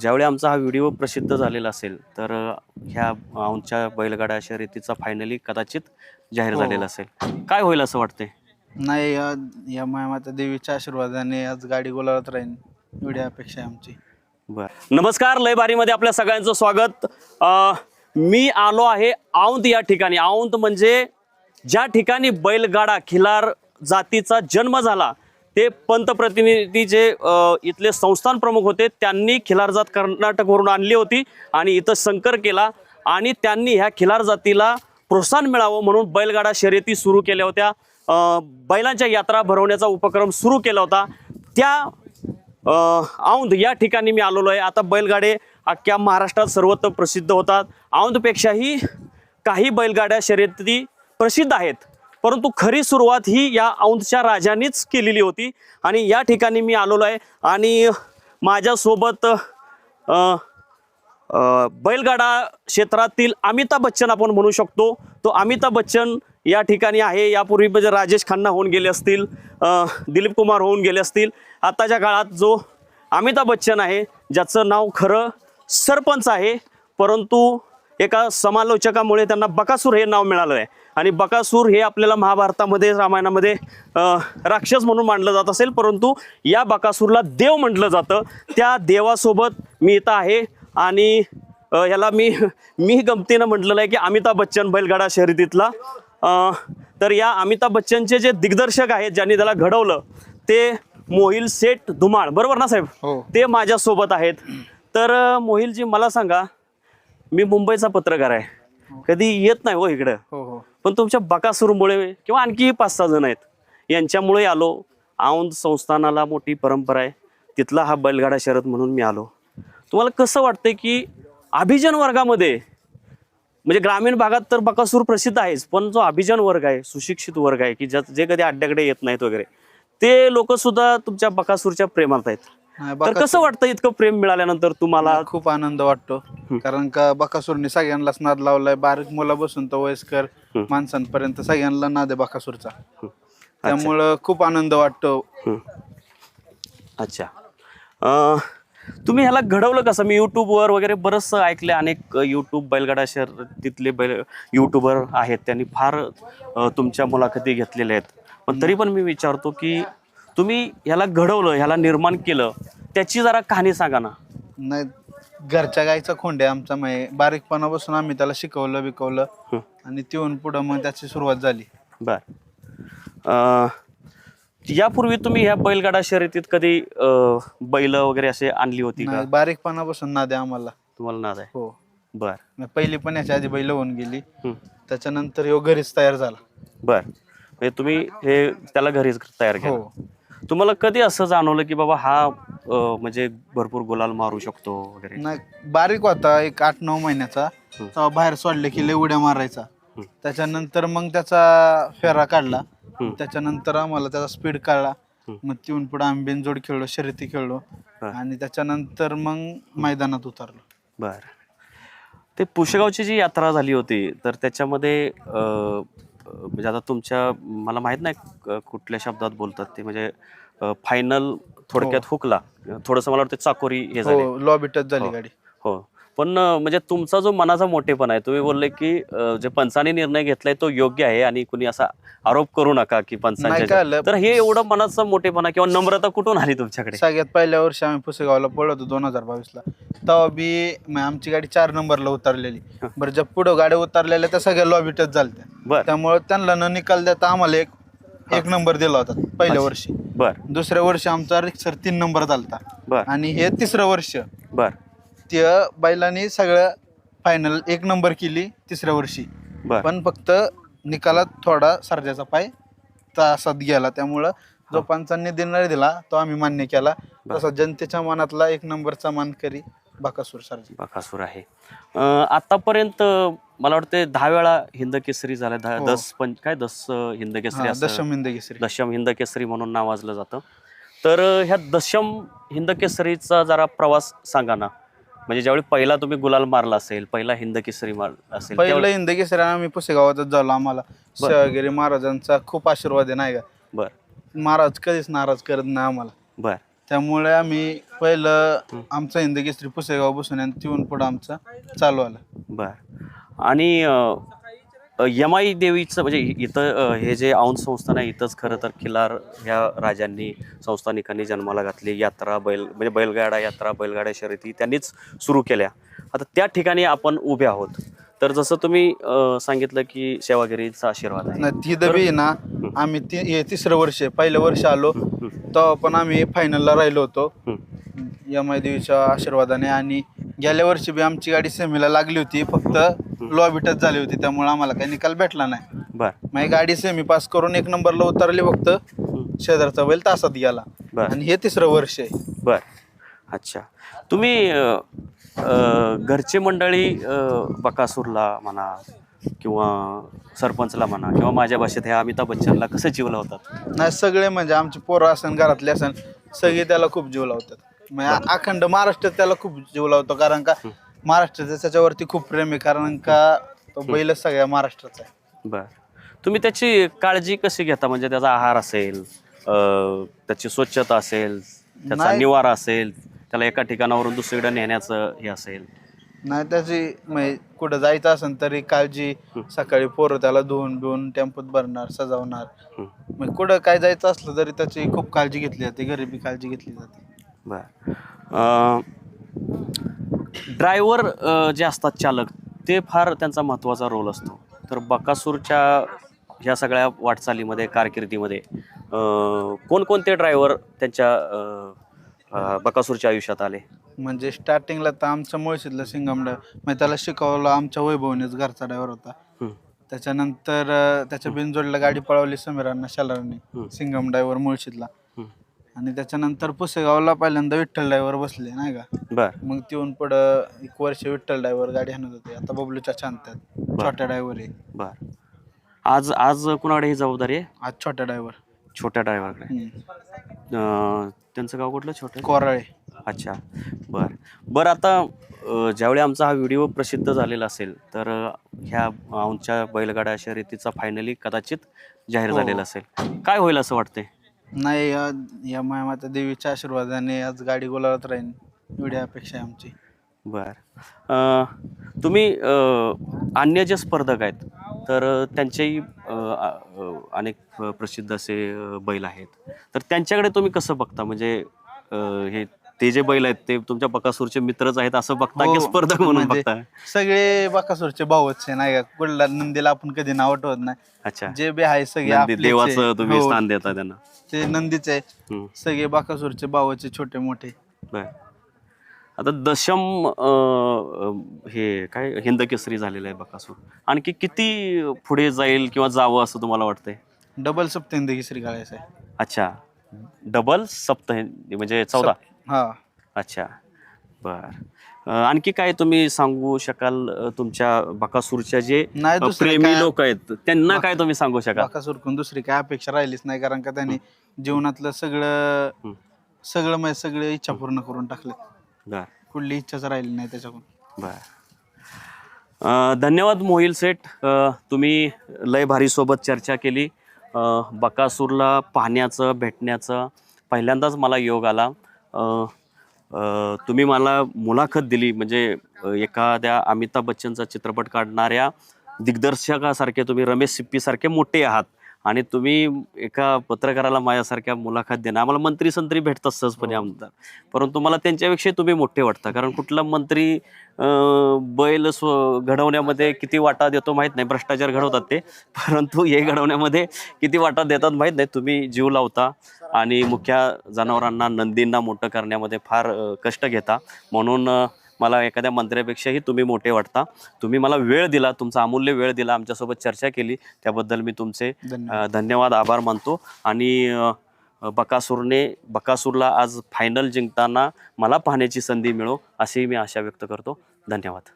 ज्यावेळी आमचा हा व्हिडिओ प्रसिद्ध झालेला असेल तर ह्या आमच्या बैलगाडा शर्यतीचा फायनली कदाचित जाहीर हो. झालेला असेल. काय होईल असं वाटतंय? नाही या या माता देवीच्या आशीर्वादाने आज गाडी गोलावत राहील एवढी अपेक्षा आहे आमची. बर. नमस्कार लय बारीमध्ये आपल्या सगळ्यांचं स्वागत. अ, मी आलो आहे औंध या ठिकाणी. औंध म्हणजे ज्या ठिकाणी बैलगाडा खिलार जातीचा जन्म झाला ते पंतप्रतिनिधीचे इथले संस्थान प्रमुख होते. त्यांनी खिलार जात कर्नाटकवरून आणली होती आणि इथं संकर केला. आणि त्यांनी ह्या खिलार जातीला प्रोत्साहन मिळावं म्हणून बैलगाडा शर्यती सुरू केल्या होत्या. बैलांच्या यात्रा भरवण्याचा उपक्रम सुरू केला होता. त्या औंध या ठिकाणी मी आलेलो आहे. आता बैलगाडे अख्ख्या महाराष्ट्रात सर्वत्र प्रसिद्ध होतात. औंधपेक्षाही काही बैलगाड्या शर्यती प्रसिद्ध आहेत. परंतु खरी सुरुवात ही या औंधच्या राजांनीच केलेली होती. आणि या ठिकाणी मी आलेलो आहे. आणि माझ्यासोबत बैलगाडा क्षेत्रातील अमिताभ बच्चन आपण म्हणू शकतो. तो अमिताभ बच्चन या ठिकाणी आहे. यापूर्वी म्हणजे राजेश खन्ना होऊन गेले असतील दिलीप कुमार होऊन गेले असतील. आत्ताच्या काळात जो अमिताभ बच्चन आहे ज्याचं नाव खरं सरपंच आहे. परंतु एका समालोचकामुळे त्यांना बकासूर हे नाव मिळालं आहे. आणि बकासूर हे आपल्याला महाभारतामध्ये रामायणामध्ये राक्षस म्हणून मानलं जात असेल परंतु या बकासूरला देव म्हटलं जातं. त्या देवासोबत मी इथं आहे आणि याला मी मी गमतीनं म्हटलेलं आहे की अमिताभ बच्चन बैलगाडा शर्यतीतला. तर या अमिताभ बच्चनचे जे दिग्दर्शक आहेत ज्यांनी त्याला घडवलं ते मोहिल सेठ धुमाळ. बरोबर ना साहेब? हो. ते माझ्यासोबत आहेत. तर मोहिलजी मला सांगा मी मुंबईचा पत्रकार आहे. कधी येत नाही हो इकडं. हो हो. पण तुमच्या बकासूरमुळे किंवा आणखी पाच सहा जण आहेत. यांच्यामुळे आलो. औंध संस्थानाला मोठी परंपरा आहे. तिथला हा बैलगाडा शर्यत म्हणून मी आलो. तुम्हाला कसं वाटतंय की अभिजन वर्गामध्ये म्हणजे ग्रामीण भागात तर बकासूर प्रसिद्ध आहेच पण जो अभिजन वर्ग आहे सुशिक्षित वर्ग आहे की ज्या जे कधी अड्ड्याकडे येत नाहीत वगैरे ते लोक सुद्धा तुमच्या बकासूरच्या प्रेमात आहेत. तर कसं वाटतं इतकं प्रेम मिळाल्यानंतर तुम्हाला? खूप आनंद वाटतो. कारण का बकासूरने सगळ्यांनाच नाद लावलाय. बारीक मुला बसून तर वयस्कर. माणसांपर्यंत सगळ्यांना नाद आहे बकासूरचा. त्यामुळं खूप आनंद वाटतो. अच्छा. अं, तुम्ही ह्याला घडवलं कसं? मी यूट्यूबवर वगैरे बरंचसं ऐकले अनेक यूट्यूब बैलगाडा शहर तिथले बैल यूट्यूबर आहेत. त्यांनी फार अं, तुमच्या मुलाखती घेतलेल्या आहेत. पण तरी पण मी विचारतो की तुम्ही ह्याला घडवलं ह्याला निर्माण केलं त्याची जरा कहाणी सांगा ना. नाही घरच्या गाईचा खोंड आहे आमचा माय बारीकपणापासून आम्ही त्याला शिकवलं बिकवलं. आणि तिथून पुढं मग त्याची सुरुवात झाली. बर. अं, यापूर्वी तुम्ही ह्या बैलगाडा शर्यतीत कधी बैल वगैरे असे आणली होती का? नाही, बारीकपणापासून नाद आहे आम्हाला. तुम्हाला नाद आहे? हो. बर. पहिली पण याच्या आधी बैल होऊन गेली. हं. त्याच्यानंतर ह्यो घरीच तयार झाला. बर. म्हणजे तुम्ही हे त्याला घरीच तयार केलं. हो. तुम्हाला कधी असं जाणवलं की बाबा हा अं, म्हणजे भरपूर गुलाल मारू शकतो वगैरे नाही बारीक होता एक आठ नऊ महिन्याचा. तेव्हा बाहेर सोडले की लय उड्या मारायचा. त्याच्यानंतर मग त्याचा फेरा काढला. त्याच्यानंतर आम्हाला त्याचा स्पीड काढला. मग तिथून पुढे आम्ही बिनजोड खेळलो शर्यती खेळलो हा. आणि त्याच्यानंतर मग मैदानात उतरलो बर ते पुशेगावची जी यात्रा झाली होती तर त्याच्यामध्ये अं, म्हणजे आता तुमच्या मला माहीत नाही कुठल्या शब्दात बोलतात ते म्हणजे फायनल थोडक्यात हुकला. थोडंसं मला वाटतं चाकोरी हे झाले. हो लॉबी टच झाली हो. गाडी. हो. पण म्हणजे तुमचा जो मनाचा मोठेपणा आहे तुम्ही बोलले की अं, जे पंचाने निर्णय घेतलाय तो योग्य आहे आणि कुणी असा आरोप करू नका की नाही पंचांच्या आलं. तर हे एवढं मनाचा मोठेपणा किंवा नम्रता कुठून आली तुमच्याकडे? सगळ्यात पहिल्या वर्षी आम्ही पुसेगावला पळलो होतो दोन हजार बावीसला. तेव्हा बी आमची गाडी चार नंबरला उतरलेली. बरं ज्या पुढं गाड्या उतरलेल्या त्या सगळ्या लॉबी टच झाल्या बर. त्यामुळे त्यांना न निकाल देता आम्हाला एक एक नंबर दिला होता पहिल्या वर्षी. बर. दुसऱ्या वर्षी आमचा रिक्सर तीन नंबर चालता बर. आणि हे तिसरं वर्ष. बर. त्या बैलांनी सगळं फायनल एक नंबर केली तिसऱ्या वर्षी. बर. पण फक्त निकालात थोडा सर्जाचा पाय तासात गेला. त्यामुळं जो पंचांनी देणार दिला तो आम्ही मान्य केला. तसा जनतेच्या मनातला एक नंबरचा मानकरी बाकासूर सर्जा. बकासूर आहे. अं, आतापर्यंत मला वाटतं दहा वेळा हिंद केसरी झाला दहा हो. दस पंच काय दस अं, हिंद केसरी हा, असं दशम हिंद केसरी दशम हिंद केसरी म्हणून नावाजलं जातं. तर अं, ह्या दशम हिंद केसरीचा जरा प्रवास सांगा ना. म्हणजे ज्यावेळी पहिला तुम्ही गुलाल मारला असेल पहिला हिंद केसरी मार असेल पहिलं त्यावेळी- आम्ही पुसेगावातच झालो आम्हाला. शिवगिरी महाराजांचा खूप आशीर्वाद आहे नाही का? बर. महाराज कधीच नाराज करत नाही आम्हाला. बर. त्यामुळे आम्ही पहिलं आमचं हिंद केसरी पुसेगाव बसून आणि तिथून पुढं आमचं चालू आलं. बर. आणि यमाई देवीचं म्हणजे इथं हे जे औंध संस्थान आहे इथंच खरं तर खिलार ह्या राजांनी संस्थानिकांनी जन्माला घातली. यात्रा बैल म्हणजे बैलगाडा यात्रा बैलगाड्या शर्यती त्यांनीच सुरू केल्या. आता त्या ठिकाणी आपण उभे आहोत. तर जसं तुम्ही सांगितलं की सेवागिरीचा आशीर्वाद आहे. ती दबी ना आम्ही ती हे तिसरं वर्ष पहिलं वर्ष आलो तेव्हा पण आम्ही फायनलला राहिलो होतो. यमाई देवीच्या आशीर्वादाने आणि गेल्या वर्षी बी आमची गाडी सेमीला लागली होती फक्त लॉबिटच झाली होती त्यामुळे आम्हाला काही निकाल भेटला नाही. बर. मग गाडी सेमी पास करून एक नंबरला उतरली फक्त शेजारचा बैल तासात गेला. बर. आणि हे तिसरं वर्ष आहे. बर. अच्छा. तुम्ही अ, अ, घरचे मंडळी अ, बकासूरला म्हणा किंवा सरपंचला म्हणा किंवा माझ्या भाषेत ह्या अमिताभ बच्चनला कसं जीव लावतात? नाही सगळे म्हणजे आमचे पोरं असन घरातले असन सगळे त्याला खूप जीव लावतात. म्हणजे अखंड महाराष्ट्रात त्याला खूप जीव लावतो कारण का महाराष्ट्राचं त्याच्यावरती खूप प्रेम आहे कारण का तो बैलच सगळ्या महाराष्ट्राचा आहे. बर. तुम्ही त्याची काळजी कशी घेता? म्हणजे त्याचा आहार असेल अ, त्याची स्वच्छता असेल त्याचा नाही. निवारा असेल त्याला एका ठिकाणावरून दुसरीकडे नेण्याचं हे असेल? नाही त्याची म्हणजे कुठं जायचं असेल तरी काळजी सकाळी पोरं त्याला धुवून बिवून टेम्पोत भरणार सजवणार. हं. मग कुठं काय जायचं असलं तरी त्याची खूप काळजी घेतली जाते गरिबी काळजी घेतली जाते. बर. ड्रायव्हर जे असतात चालक ते फार त्यांचा महत्त्वाचा रोल असतो. तर बकासूरच्या ह्या सगळ्या वाटचालीमध्ये कारकिर्दीमध्ये कोणकोणते ड्रायव्हर त्यांच्या बकासूरच्या आयुष्यात आले? म्हणजे स्टार्टिंगला तर आमचं मुळशीतलं सिंगम म्हणजे त्याला शिकवलं आमच्या वैभवनेच घरचा ड्रायव्हर होता. त्याच्यानंतर त्याच्या बिनजोडला गाडी पळवली समीरांना शालारांनी. सिंगम ड्रायव्हर मुळशीतला. आणि त्याच्यानंतर पुसेगावला पहिल्यांदा विठ्ठल ड्रायव्हर बसले नाही का? बर. मग तिथून पुढं एक वर्ष विठ्ठल ड्रायव्हर गाडी हाणत होते. आता बबलूच्या छानतात छोट्या ड्रायव्हर आहे. बर. आज आज कुणाकडे ही जबाबदारी आहे? आज छोट्या ड्रायव्हर. छोट्या ड्रायव्हरकडे. त्यांचं गाव कुठलं? छोटं? कोराळे. अच्छा. बर. बरं आता अ, ज्यावेळी आमचा हा व्हिडिओ प्रसिद्ध झालेला असेल तर अ, ह्या आमच्या बैलगाड्या शर्यतीचा फायनली कदाचित जाहीर हो. झालेला असेल. काय होईल असं वाटतंय? नाही या- या माता देवीच्या आशीर्वादाने आज गाडी गोलावत राहीन. एवढी अपेक्षा आहे आमची. बर. तुम्ही अन्य जे स्पर्धक आहेत तर त्यांचेही अनेक प्रसिद्ध असे बैल आहेत. तर त्यांच्याकडे तुम्ही कसं बघता? म्हणजे हे ते जे बैल आहेत ते तुमच्या बकासूरचे मित्रच आहेत असं बघता की हो, स्पर्धक म्हणून म्हणजे बघता? सगळे बाकासूरचे भाऊच आहे नाही का? कुठला नंदीला आपण कधी नाव ठेवत नाही. अच्छा. जे बी आहे सगळे नंदी- आपलेच आहे. देवाचं तुम्ही हो, स्थान देता त्यांना. ते नंदीच आहे. हम्म, सगळे बाकासूरचे भावाचे छोटे मोठे. बर. आता दशम अं, हे काय हिंद केसरी झालेलं आहे बकासूर. आणखी किती पुढे जाईल किंवा जावं असं तुम्हाला वाटतंय? डबल सप्तेंद केसरी काढायचं आहे. अच्छा. डबल सप्त म्हणजे चौदा. हा. अच्छा. बर. आणखी काय तुम्ही सांगू शकाल अं, तुमच्या बकासूरच्या जे नाही अं, दुसरं प्रेमी काय- लोक आहेत त्यांना काय तुम्ही सांगू शकाल? बाकासूर कोण दुसरी काय अपेक्षा राहिलीच नाही कारण का त्यांनी जीवनातलं सगळं हम्म. सगळं म्हणजे सगळे इच्छा पूर्ण करून टाकले बर. कुठली इच्छाच राहिली नाही त्याच्याकडून. बर. अ, धन्यवाद मोहिल सेठ. अ, तुम्ही लय भारी सोबत चर्चा केली. अ, बकासूरला पाहण्याचं भेटण्याचं पहिल्यांदाच मला योग आला. तुम्ही मला मुलाखत दिली म्हणजे एखाद्या अमिताभ बच्चनचा चित्रपट काढणाऱ्या दिग्दर्शकासारखे तुम्ही रमेश सिप्पीसारखे मोठे आहात. आणि तुम्ही एका पत्रकाराला माझ्यासारख्या मुलाखत देणं आम्हाला मंत्री संत्री भेटतात सहजपणे आमदार. परंतु मला त्यांच्यापेक्षा तुम्ही मोठे वाटता कारण कुठला मंत्री बैल स्व घडवण्यामध्ये किती वाटा देतो माहीत नाही भ्रष्टाचार घडवतात ते. परंतु हे घडवण्यामध्ये किती वाटा देतात माहीत नाही तुम्ही जीव लावता आणि मुख्या जनावरांना नंदींना मोठं करण्यामध्ये फार कष्ट घेता. म्हणून मला एखाद्या मंत्र्यापेक्षाही तुम्ही मोठे वाटता. तुम्ही मला वेळ दिला तुमचा अमूल्य वेळ दिला आमच्यासोबत चर्चा केली. त्याबद्दल मी तुमचे धन्यवाद. आभार मानतो. आणि बकासूरने बकासूरला आज फायनल जिंकताना मला पाहण्याची संधी मिळो अशी मी आशा व्यक्त करतो. धन्यवाद.